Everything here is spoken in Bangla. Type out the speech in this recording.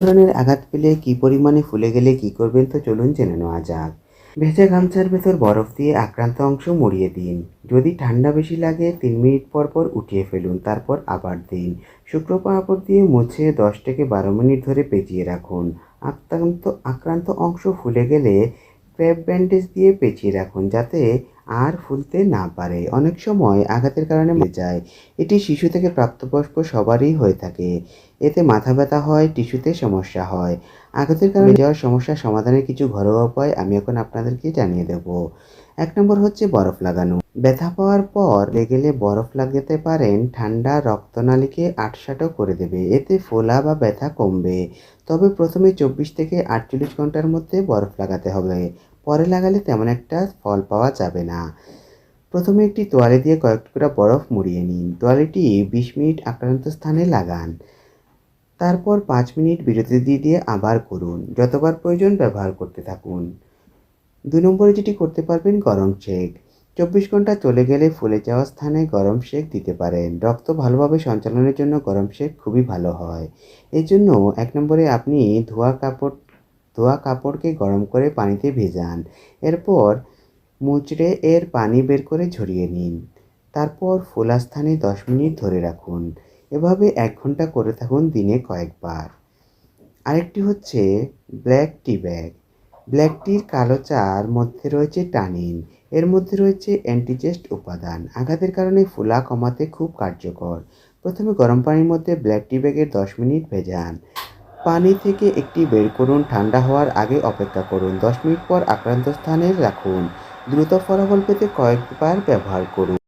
ধরনের আঘাত পেলে কি পরিমাণে ফুলে গেলে কি করবেন তো চলুন জেনে নেওয়া যাক। ভেজা গামছার ভেতর বরফ দিয়ে আক্রান্ত অংশ মরিয়ে দিন। যদি ঠান্ডা বেশি লাগে, তিন মিনিট পর পর উঠিয়ে ফেলুন, তারপর আবার দিন। শুক্রো পাহাপড় দিয়ে মুছে দশ থেকে বারো মিনিট ধরে পেঁচিয়ে রাখুন। আক্রান্ত আক্রান্ত অংশ ফুলে গেলে ক্র্যাপ ব্যান্ডেজ দিয়ে পেঁচিয়ে রাখুন যাতে আর ফুলতে না পারে। অনেক সময় আঘাতের কারণে মরে যায়। এটি শিশু থেকে প্রাপ্তবয়স্ক সবারই হয়ে থাকে। এতে মাথা ব্যথা হয়, টিস্যুতে সমস্যা হয়। আঘাতের কারণে যাওয়ার সমস্যা সমাধানের কিছু ঘরোয়া উপায় আমি এখন আপনাদেরকে জানিয়ে দেব। এক নম্বর হচ্ছে বরফ লাগানো। ব্যথা পাওয়ার পর গেলে বরফ লাগাতে পারেন ঠান্ডা রক্তনালীকে আটসাটও করে দেবে। এতে ফোলা বা ব্যথা কমবে। তবে প্রথমে চব্বিশ থেকে আটচল্লিশ ঘণ্টার মধ্যে বরফ লাগাতে হবে। পরে লাগালে তেমন একটা ফল পাওয়া যাবে না। প্রথমে একটি তোয়ালে দিয়ে কয়েক টুকরা বরফ মুড়িয়ে নিন। তোয়ালেটি বিশ মিনিট আক্রান্ত স্থানে লাগান। তারপর পাঁচ মিনিট বিরতি দিয়ে দিয়ে আবার করুন। যতবার প্রয়োজন ব্যবহার করতে থাকুন। দুই নম্বরে যেটি করতে পারবেন গরম সেক চব্বিশ ঘণ্টা চলে গেলে ফুলে যাওয়া স্থানে গরম সেক দিতে পারেন। রক্ত ভালোভাবে সঞ্চালনের জন্য গরম সেক খুবই ভালো হয়। এই জন্য এক নম্বরে আপনি ধোয়া কাপড়, ধোয়া কাপড়কে গরম করে পানিতে ভেজান। এরপর মুচড়ে এর পানি বের করে ঝরিয়ে নিন। তারপর ফোলা স্থানে দশ মিনিট ধরে রাখুন। এভাবে এক ঘণ্টা করে থাকুন দিনে কয়েকবার। আরেকটি হচ্ছে ব্ল্যাক টি ব্যাগ। ব্ল্যাক টির কালো চার মধ্যে রয়েছে টানিন, এর মধ্যে রয়েছে অ্যান্টিজেস্ট উপাদান। আঘাতের কারণে ফুলা কমাতে খুব কার্যকর। প্রথমে গরম পানির মধ্যে ব্ল্যাক টি ব্যাগের দশ মিনিট ভেজান। পানি থেকে একটি বের করুন, ঠান্ডা হওয়ার আগে অপেক্ষা করুন। দশ মিনিট পর আক্রান্ত স্থানে রাখুন। দ্রুত ফলাফল পেতে কয়েকবার ব্যবহার করুন।